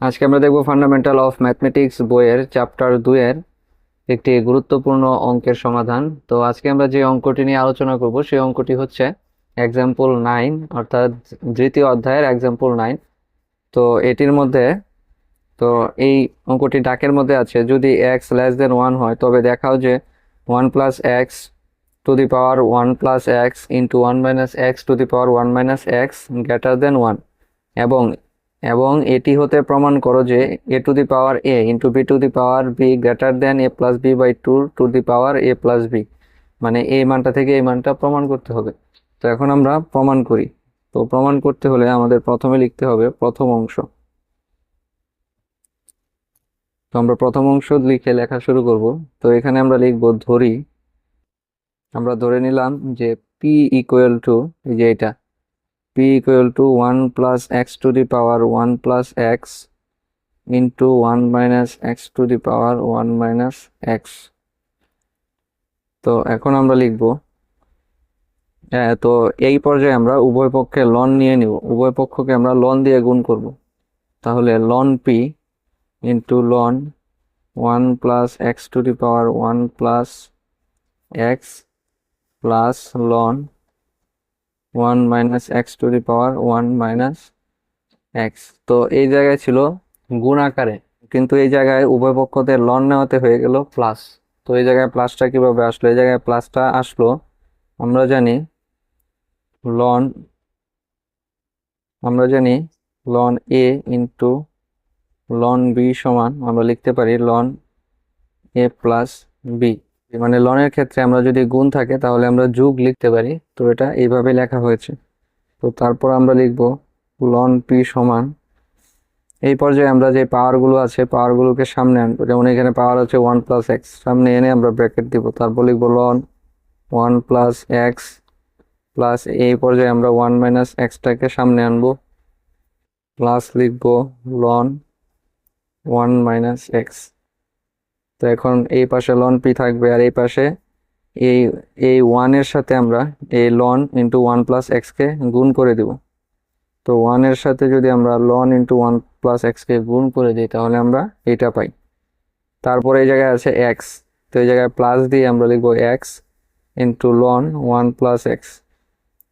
আজকে আমরা দেখব ফান্ডামেন্টাল অফ ম্যাথমেটিক্স বইয়ের চ্যাপ্টার দুইয়ের একটি গুরুত্বপূর্ণ অঙ্কের সমাধান। তো আজকে আমরা যে অঙ্কটি নিয়ে আলোচনা করব, সেই অঙ্কটি হচ্ছে এক্সাম্পল নাইন অর্থাৎ দ্বিতীয় অধ্যায়ের এক্সাম্পল নাইন তো এটির মধ্যে, তো এই অঙ্কটি ডাকের মধ্যে আছে, যদি এক্স লেস দেন ওয়ান হয়, তবে দেখাও যে one plus X to the power one plus X into one minus X to the power one minus X greater than one এবং এবং এটি হতে প্রমাণ করো যে A to the power A into B to the power B greater than A plus B by two to the power A plus B. মানে এই মানটা থেকে এই মানটা প্রমাণ করতে হবে। তো এখন আমরা প্রমাণ করি। তো প্রমাণ করতে হলে আমাদের প্রথমে লিখতে হবে প্রথম অংশ। তো আমরা প্রথম অংশ লিখে লেখা শুরু করব। তো এখানে আমরা লিখব ধরি। আমরা ধরে নিলাম যে পি ইকুয়াল টু, এই যে এটা p equal to 1 plus x to the power 1 plus x into 1 minus x to the power 1 minus x. তো এখন আমরা লিখব হ্যাঁ তো এই পর্যায়ে আমরা উভয় পক্ষে লন নিয়ে নিব। উভয় পক্ষকে আমরা লন দিয়ে গুণ করব। তাহলে ln P into ln one plus X to the power one plus X plus ln one minus X to the power one minus X তো এই জায়গায় ছিল গুণ আকারে, কিন্তু এই জায়গায় উভয় পক্ষতে লন নেওয়াতে হয়ে গেল প্লাস তো এই জায়গায় প্লাসটা কীভাবে আসলো? এই জায়গায় প্লাসটা আসলো, আমরা জানি লন আমরা জানি ln A into ln B সমান, আমরা লিখতে পারি লন এ প্লাস বি মানে লনের ক্ষেত্রে আমরা যদি গুণ থাকে, তাহলে আমরা যুগ লিখতে পারি। তো এটা এইভাবে লেখা হয়েছে। তো তারপর আমরা লিখব লন পি সমান। এই পর্যায়ে আমরা যে পাওয়ারগুলো আছে পাওয়ারগুলোকে সামনে আনব। যেমন এখানে পাওয়ার আছে ওয়ান প্লাস এক্স সামনে এনে আমরা ব্র্যাকেট দিব। তারপর লিখব ln one plus X plus এই পর্যায়ে আমরা ওয়ান মাইনাস এক্সটাকে সামনে আনব। প্লাস লিখব লন ওয়ান মাইনাস এক্স তো এখন এই পাশে লন পি থাকবে আর এই পাশে এই এই ওয়ানের সাথে আমরা এই লন ইন্টু ওয়ান প্লাস এক্সকে গুণ করে দিব। তো ওয়ানের সাথে যদি আমরা লন ইন্টু ওয়ান প্লাস এক্সকে গুণ করে দিই, তাহলে আমরা এটা পাই। তারপরে এই জায়গায় আছে এক্স তো এই জায়গায় প্লাস দিয়ে আমরা লিখব X into ln one plus X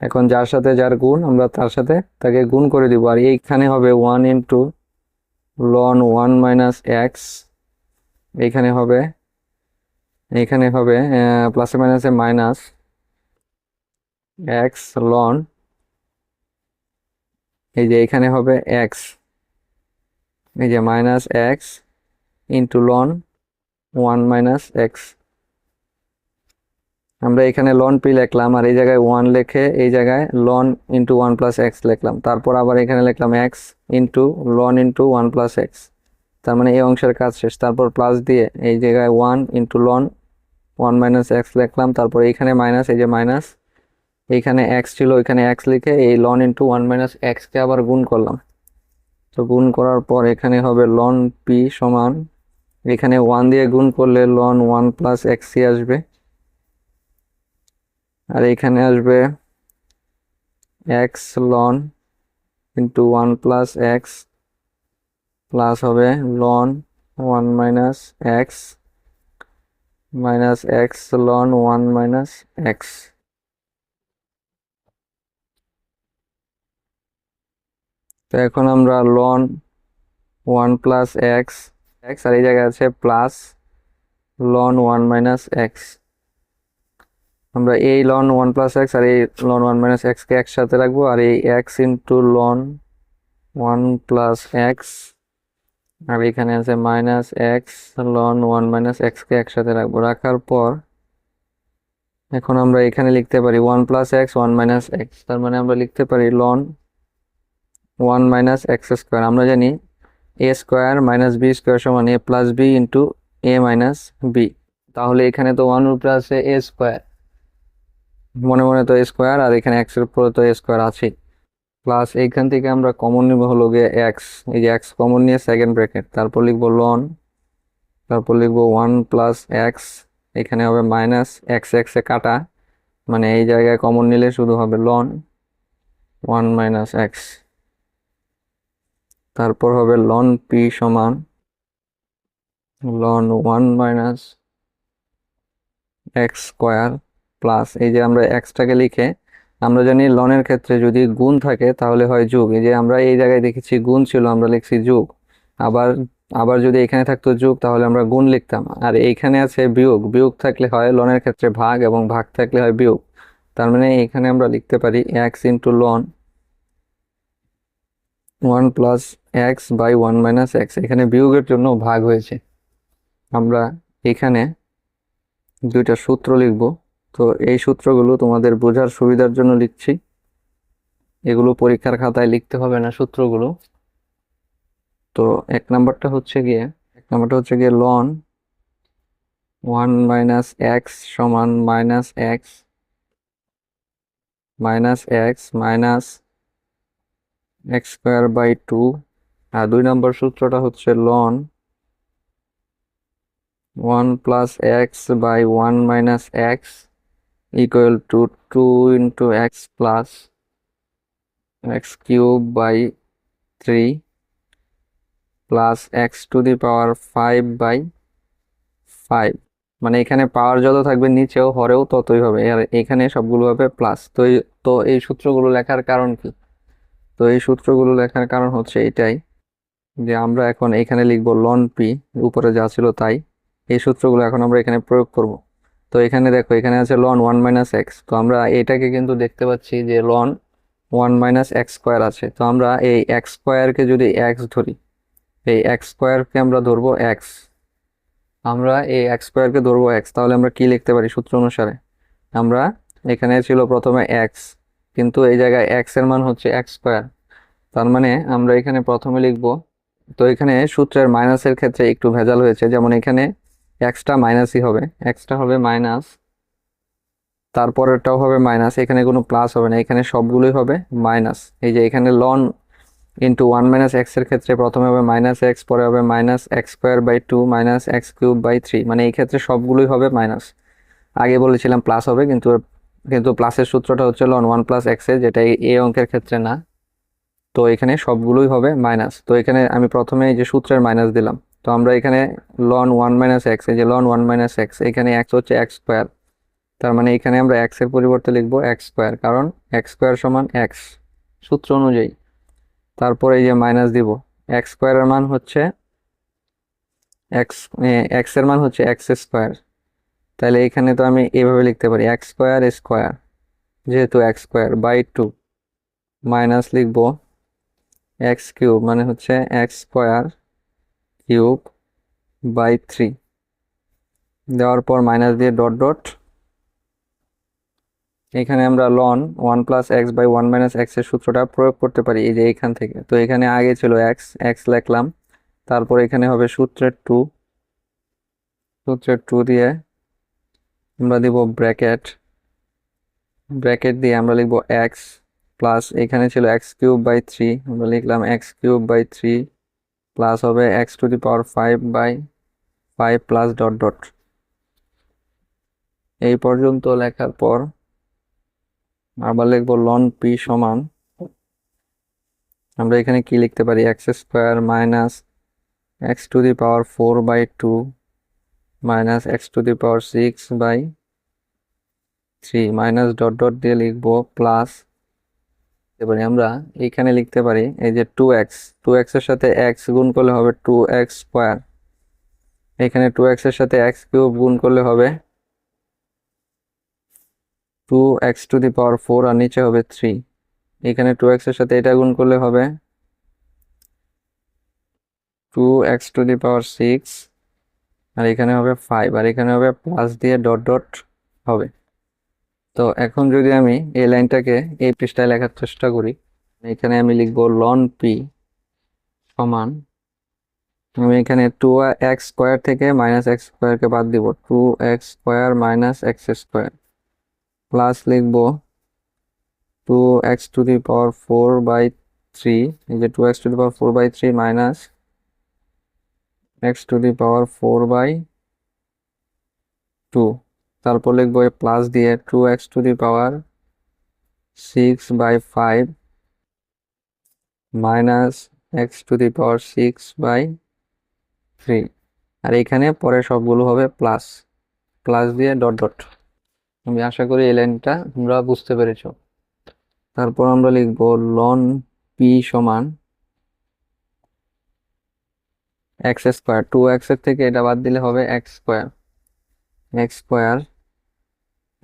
এখন যার সাথে যার গুণ, আমরা তার সাথে তাকে গুণ করে দিব। আর এইখানে হবে one into ln one minus X এইখানে হবে এইখানে হবে প্লাসে মাইনাসে মাইনাস এক্স লন এই যে এখানে হবে এক্স এই যে minus X into ln one minus X আমরা এখানে লন পি লিখলাম আর এই জায়গায় ওয়ান লিখে এই জায়গায় ln into one plus X লিখলাম। তারপর আবার এখানে লিখলাম X into ln into one plus X তার মানে এই অংশের কাজ শেষ। তারপর প্লাস দিয়ে এই জায়গায় one into ln one minus X লিখলাম, তারপর এইখানে মাইনাস এই যে মাইনাস এইখানে এক্স ছিল ওইখানে এক্স লিখে এই লন ইন্টু ওয়ান মাইনাস এক্সকে আবার গুণ করলাম। তো গুণ করার পর এখানে হবে লন পি সমান, এখানে ওয়ান দিয়ে গুণ করলে লন ওয়ান প্লাস এক্সই আসবে। আর এখানে আসবে X ln into one plus X plus হবে ln one minus X minus X ln one minus X তো এখন আমরা ln one plus X X আর এই জায়গায় আছে plus ln one minus X আমরা এই লন ওয়ান প্লাস এক্স আর এই লন ওয়ান মাইনাস এক্সকে একসাথে রাখব আর এই X into ln one plus X আর এখানে আছে minus X ln one minus এক্সকে একসাথে রাখব। রাখার পর এখন আমরা এখানে লিখতে পারি one plus X one minus X তার মানে আমরা লিখতে পারি ln one minus X square আমরা জানি A square minus B square সমান A plus B into A minus B তাহলে এখানে তো ওয়ান উপরে আছে এ স্কোয়ার মনে মনে তো এ স্কোয়ার আর এখানে এক্সের উপরে তো এ স্কোয়ার আছেই। প্লাস এইখান থেকে আমরা কমন নিব হলো গিয়ে এক্স এই যে এক্স কমন নিয়ে সেকেন্ড ব্র্যাকেট তারপর লিখব লন তারপর লিখব ওয়ান প্লাস এক্স এখানে হবে মাইনাস এক্স এক্সে কাটা। মানে এই জায়গায় কমন নিলে শুধু হবে লন ওয়ান মাইনাস এক্স তারপর হবে লন পি সমান ln one minus X square plus এই যে আমরা এক্সটাকে লিখে আমরা জানি লনের ক্ষেত্রে যদি গুণ থাকে, তাহলে হয় যুগ। এই যে আমরা এই জায়গায় দেখেছি গুণ ছিল, আমরা লিখছি যুগ। আবার আবার যদি এখানে থাকতো যুগ, তাহলে আমরা গুণ লিখতাম। আর এইখানে আছে বিয়োগ। বিয়োগ থাকলে হয় লনের ক্ষেত্রে ভাগ এবং ভাগ থাকলে হয় বিয়োগ। তার মানে এখানে আমরা লিখতে পারি X into ln one plus X by one minus X এখানে বিয়োগের জন্য ভাগ হয়েছে। আমরা এখানে দুইটা সূত্র লিখব। তো এই সূত্রগুলো তোমাদের বোঝার সুবিধার জন্য লিখছি। এগুলো পরীক্ষার খাতায় লিখতে হবে না সূত্রগুলো। তো এক নাম্বারটা হচ্ছে গিয়ে, এক নাম্বারটা হচ্ছে গিয়ে লন ওয়ান মাইনাস এক্স সমান minus X minus X minus X square by two আর দুই নম্বর সূত্রটা হচ্ছে ln one plus X by one minus X equal to two into X plus X cube by three plus X to the power five by five মানে এখানে পাওয়ার যত থাকবে নিচেও হরেও ততই হবে। আর এখানে সবগুলো হবে প্লাস তো তো এই সূত্রগুলো লেখার কারণ কি? তো এই সূত্রগুলো লেখার কারণ হচ্ছে এটাই যে আমরা এখন এখানে লিখব লন পি উপরে যা ছিল তাই। এই সূত্রগুলো এখন আমরা এখানে প্রয়োগ করব। তো এখানে দেখো, এখানে আছে লন ওয়ান মাইনাস এক্স তো আমরা এটাকে কিন্তু দেখতে পাচ্ছি যে ln one minus X square আছে। তো আমরা এই এক্স স্কোয়ারকে যদি এক্স ধরি, এই এক্স স্কোয়ারকে আমরা ধরবো এক্স আমরা এই এক্স স্কোয়ারকে ধরবো এক্স তাহলে আমরা কি লিখতে পারি সূত্র অনুসারে? আমরা এখানে ছিল প্রথমে এক্স কিন্তু এই জায়গায় এক্সের মান হচ্ছে এক্স স্কোয়ার তার মানে আমরা এখানে প্রথমে লিখব, তো এখানে সূত্রের মাইনাসের ক্ষেত্রে একটু ভেজাল হয়েছে। যেমন এখানে এক্সটা মাইনাসই হবে। এক্সটা হবে মাইনাস তারপরেরটাও হবে মাইনাস এখানে কোনো প্লাস হবে না, এখানে সবগুলোই হবে মাইনাস এই যে এখানে লন ইন্টু ওয়ান মাইনাস এক্সের ক্ষেত্রে প্রথমে হবে মাইনাস এক্স পরে হবে minus X square by two minus X cube by three মানে এই ক্ষেত্রে সবগুলোই হবে মাইনাস আগে বলেছিলাম প্লাস হবে, কিন্তু কিন্তু প্লাসের সূত্রটা হচ্ছে লন ওয়ান প্লাস এক্সে যেটা এই অঙ্কের ক্ষেত্রে না। তো এখানে সবগুলোই হবে মাইনাস তো এখানে আমি প্রথমে এই যে সূত্রের মাইনাস দিলাম। তো আমরা এখানে লন ওয়ান মাইনাস এক্স এই যে লন ওয়ান মাইনাস এক্স এখানে এক্স হচ্ছে এক্স স্কোয়ার তার মানে এখানে আমরা এক্সের পরিবর্তে লিখব এক্স স্কোয়ার কারণ এক্স স্কোয়ার সমান এক্স সূত্র অনুযায়ী। তারপর এই যে মাইনাস দিব এক্স স্কোয়ারের মান হচ্ছে এক্স এক্সের মান হচ্ছে এক্স স্কোয়ার তাহলে এখানে তো আমি এভাবে লিখতে পারি এক্স স্কোয়ার স্কোয়ার যেহেতু X square by two minus লিখব এক্স কিউব মানে হচ্ছে X square cube by three. দেওয়ার পর মাইনাস দিয়ে ডট ডট এখানে আমরা ln one plus X by one minus এক্সের সূত্রটা প্রয়োগ করতে পারি এই যে এখান থেকে। তো এখানে আগে ছিল এক্স এক্স লেখলাম। তারপর এখানে হবে সূত্রের টু সূত্রের টু দিয়ে আমরা দিব ব্র্যাকেট ব্র্যাকেট দিয়ে আমরা লিখব এক্স প্লাস এখানে ছিল এক্স কিউব বাই থ্রি আমরা লিখলাম X cube by three plus হবে X to the power five by five plus dot dot এই পর্যন্ত লেখার পর আবার লিখব লন পি সমান। আমরা এখানে কি লিখতে পারি? X square minus X to the power four by two minus X to the power six by three minus dot dot দিয়ে লিখব প্লাস এবারে আমরা, এইখানে লিখতে পারি এই যে টু এক্স টু এক্সের সাথে এক্স গুণ করলে হবে টু এক্স স্কোয়ার এখানে টু এক্সের সাথে এক্স কিউব গুণ করলে হবে two X to the power four আর নিচে হবে থ্রি এখানে টু এক্সের সাথে এটা গুণ করলে হবে two X to the power six আর এখানে হবে ফাইভ আর এখানে হবে প্লাস দিয়ে ডট ডট হবে। তো এখন যদি আমি এই লাইনটাকে এই পৃষ্ঠায় লেখার চেষ্টা করি, এখানে আমি লিখব লন পি সমান, আমি এখানে টু এক্স স্কোয়ার থেকে মাইনাস এক্স স্কোয়ারকে বাদ দিব two X square minus X square plus লিখব two X to the power four by three এই যে two X to the power four by three minus X to the power four by two তারপর লিখব plus দিয়ে two X to the power six by five minus X to the power six by three আর এখানে পরে সবগুলো হবে plus plus দিয়ে dot dot আমি আশা করি এই লাইনটা তোমরা বুঝতে পেরেছ। তারপর আমরা লিখব লন পি সমান এক্স স্কোয়ার টু এক্সের থেকে এটা বাদ দিলে হবে X square X square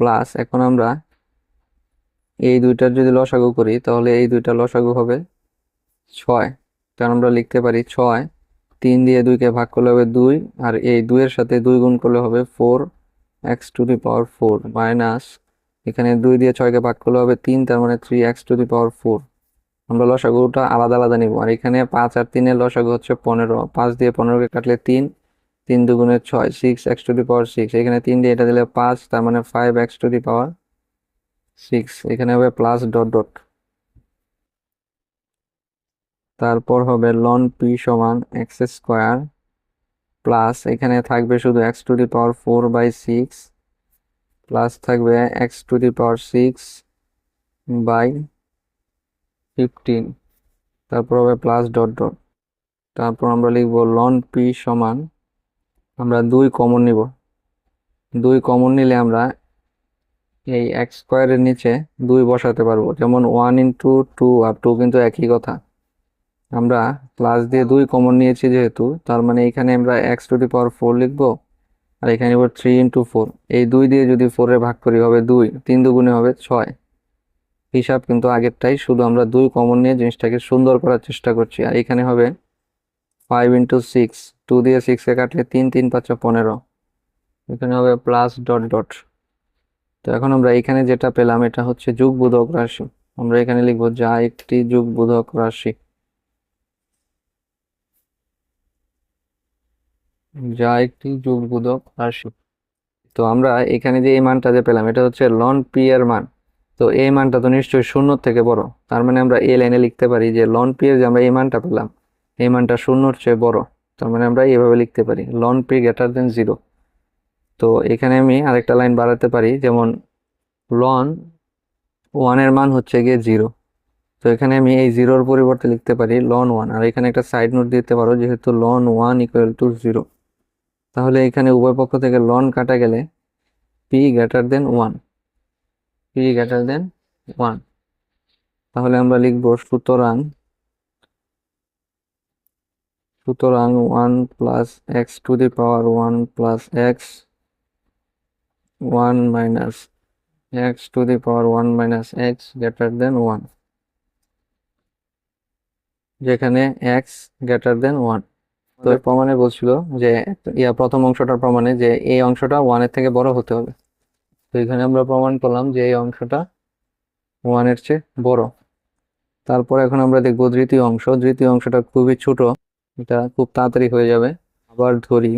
plus এখন আমরা এই দুইটার যদি লসাগু করি, তাহলে এই দুইটা লসাগু হবে ছয়। কারণ আমরা লিখতে পারি ছয়, তিন দিয়ে দুইকে ভাগ করলে হবে দুই, আর এই দুইয়ের সাথে দুই গুণ করলে হবে four, X to the power four minus এখানে দুই দিয়ে ছয়কে ভাগ করলে হবে তিন, তার মানে three X to the power four. আমরা লসাগুটা আলাদা আলাদা নিব। আর এখানে পাঁচ আর তিনের লসাগু হচ্ছে পনেরো। পাঁচ দিয়ে পনেরোকে কাটলে তিন তিন দুগুণে ছয় six X to the power six এখানে তিন দিয়ে এটা দিলে পাঁচ, তার মানে five X to the power six এখানে হবে প্লাস ডট ডট তারপর হবে লন পি সমান এক্স স্কোয়ার প্লাস এখানে থাকবে শুধু X to the power four by six plus থাকবে X to the power six by fifteen তারপর হবে প্লাস ডট ডট তারপর আমরা লিখব লন পি সমান আমরা দুই কমন নিব। দুই কমন নিলে আমরা এই এক্স স্কোয়ারের নিচে দুই বসাতে পারব। যেমন ওয়ান ইন্টু টু আর টু কিন্তু একই কথা। আমরা প্লাস দিয়ে দুই কমন নিয়েছি যেহেতু, তার মানে এখানে আমরা X to the power four লিখব, আর এখানে এবার থ্রি ইন্টু ফোর এই দুই দিয়ে যদি ফোরে ভাগ করি হবে দুই, তিন দুগুণে হবে ছয়। হিসাব কিন্তু আগেরটাই, শুধু আমরা দুই কমন নিয়ে জিনিসটাকে সুন্দর করার চেষ্টা করছি। আর এখানে হবে ফাইভ ইন্টু সিক্স টু দিয়ে সিক্সে কাটলে তিন তিন পাঁচশো পনেরো। এখানে হবে প্লাস ডট ডট তো এখন আমরা এখানে যেটা পেলাম, এটা হচ্ছে যুগবোধক রাশি। আমরা এখানে লিখব যা একটি যুগবোধক রাশি। যা একটি যুগবোধক রাশি। তো আমরা এখানে যে এই মানটা যে পেলাম, এটা হচ্ছে লন পি এর মান। তো এই মানটা তো নিশ্চয়ই শূন্য থেকে বড়। তার মানে আমরা এই লাইনে লিখতে পারি যে লন পি এর যে আমরা এই মানটা পেলাম এই মানটা শূন্যর চেয়ে বড়। তার মানে আমরা এইভাবে লিখতে পারি ln P greater than zero তো এখানে আমি আরেকটা লাইন বাড়াতে পারি, যেমন লন ওয়ানের মান হচ্ছে গিয়ে জিরো তো এখানে আমি এই জিরোর পরিবর্তে লিখতে পারি লন ওয়ান আর এখানে একটা সাইড নোট দিতে পারো, যেহেতু ln one equal to zero তাহলে এখানে উভয় পক্ষ থেকে লন কাটা গেলে P greater than one P greater than one তাহলে আমরা লিখব সুতরাং সুতরাং one plus X to the power one plus X one minus X to the power one minus X greater than one যেখানে এক্স গ্রেটার দেন ওয়ান তো প্রমাণে বলছিল যে ইয়া প্রথম অংশটার প্রমাণে যে এই অংশটা ওয়ানের থেকে বড় হতে হবে। তো এখানে আমরা প্রমাণ করলাম যে এই অংশটা ওয়ানের চেয়ে বড়। তারপর এখন আমরা দেখব দ্বিতীয় অংশ। দ্বিতীয় অংশটা খুবই ছোট। এটা খুব তাড়াতাড়ি হয়ে যাবে। আবার ধরি।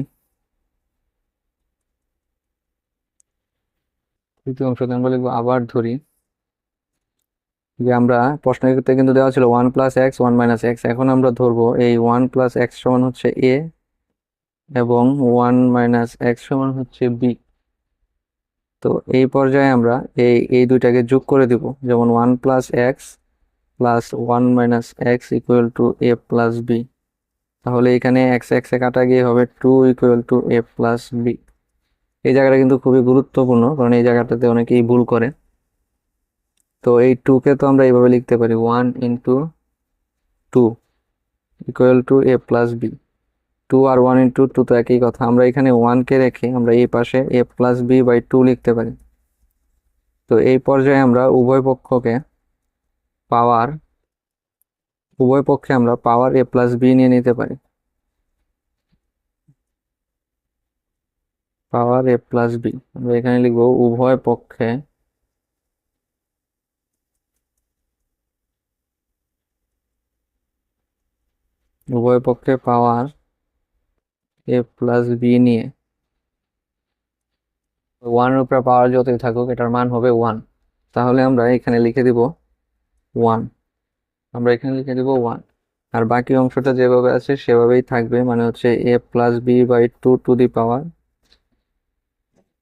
তৃতীয় অংশতে আমরা লিখব আবার ধরি। যে আমরা প্রশ্নতে কিন্তু দেওয়া ছিল one plus X one minus X এখন আমরা ধরবো এই ওয়ান প্লাস এক্স সমান হচ্ছে এ এবং ওয়ান মাইনাস এক্স সমান হচ্ছে বি তো এই পর্যায়ে আমরা এই এই দুইটাকে যোগ করে দিব। যেমন one plus X plus one minus X equal to A plus B তাহলে এখানে এক্স এক্স কাটা গিয়ে হবে two equal to A plus B এই জায়গাটা কিন্তু খুবই গুরুত্বপূর্ণ, কারণ এই জায়গাটাতে অনেকেই ভুল করে। তো এই টুকে তো আমরা এইভাবে লিখতে পারি one into two equal to A plus B two R one into two তো একই কথা, আমরা এখানে ওয়ানকে রেখে আমরা এই পাশে A plus B by two লিখতে পারি। তো এই পর্যায়ে আমরা উভয় পক্ষকে পাওয়ার উভয় পক্ষে আমরা পাওয়ার এ প্লাস বি নিয়ে নিতে পারি। পাওয়ার এ প্লাস বি আমরা এখানে লিখব উভয় পক্ষে উভয় পক্ষে পাওয়ার এ প্লাস বি নিয়ে ওয়ানের উপরে পাওয়ার যতই থাকুক, এটার মান হবে ওয়ান তাহলে আমরা এখানে লিখে দিব ওয়ান আমরা এখানে লিখে দেবো ওয়ান আর বাকি অংশটা যেভাবে আছে সেভাবেই থাকবে মানে হচ্ছে A plus B by two to the power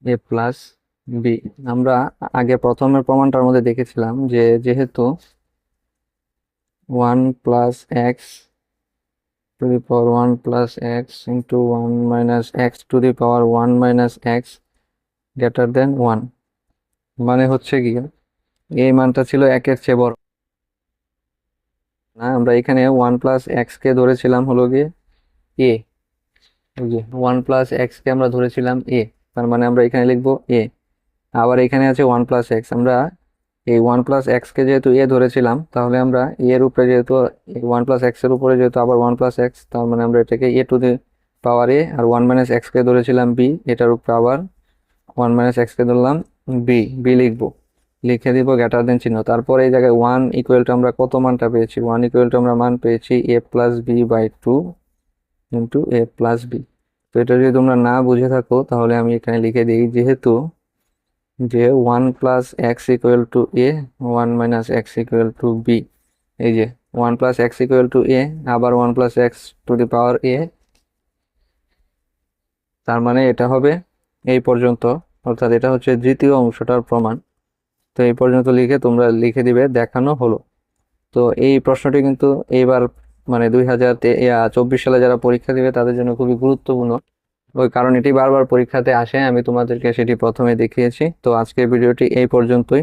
A plus B আমরা আগে প্রথমের প্রমাণটার মধ্যে দেখেছিলাম যে যেহেতু one plus X to the power one plus X into one minus X to the power one minus X greater than one মানে হচ্ছে কি এই মানটা ছিল একের চেয়ে বড়। না, আমরা এখানে ওয়ান প্লাস এক্স কে ধরেছিলাম হলো গিয়ে এ ওয়ান প্লাস এক্স কে আমরা ধরেছিলাম এ তার মানে আমরা এখানে লিখব এ আবার এখানে আছে ওয়ান প্লাস এক্স আমরা এই ওয়ান প্লাস এক্স কে যেহেতু এ ধরেছিলাম, তাহলে আমরা এর উপরে যেহেতু ওয়ান প্লাস এক্সের উপরে যেহেতু আবার ওয়ান প্লাস এক্স তার মানে আমরা এটাকে A to the power A R one minus X কে ধরেছিলাম বি এটার উপরে আবার ওয়ান মাইনাস এক্স কে ধরলাম বি বি লিখব। লিখে দিব গ্রেটার দেন চিহ্ন। তারপর এই জায়গায় ওয়ান ইকুয়াল টু আমরা কত মানটা পেয়েছি? ওয়ান ইকুয়াল টু আমরা মান পেয়েছি A plus B by two into A plus B তো এটা যদি তোমরা না বুঝে থাকো, তাহলে আমি এখানে লিখে দিই, যেহেতু যে one plus X equal to A one minus X equal to B এই যে one plus X equal to A আবার one plus X to the power A তার মানে এটা হবে এই পর্যন্ত। অর্থাৎ এটা হচ্ছে দ্বিতীয় অংশটার প্রমাণ। তো এই পর্যন্ত লিখে তোমরা লিখে দিবে, দেখানো হলো। তো এই প্রশ্নটি কিন্তু এইবার মানে দুই হাজার চব্বিশ সালে যারা পরীক্ষা দিবে তাদের জন্য খুবই গুরুত্বপূর্ণ। ওই কারণ এটি বারবার পরীক্ষাতে আসে, আমি তোমাদেরকে সেটি প্রথমে দেখিয়েছি। তো আজকের ভিডিওটি এই পর্যন্তই।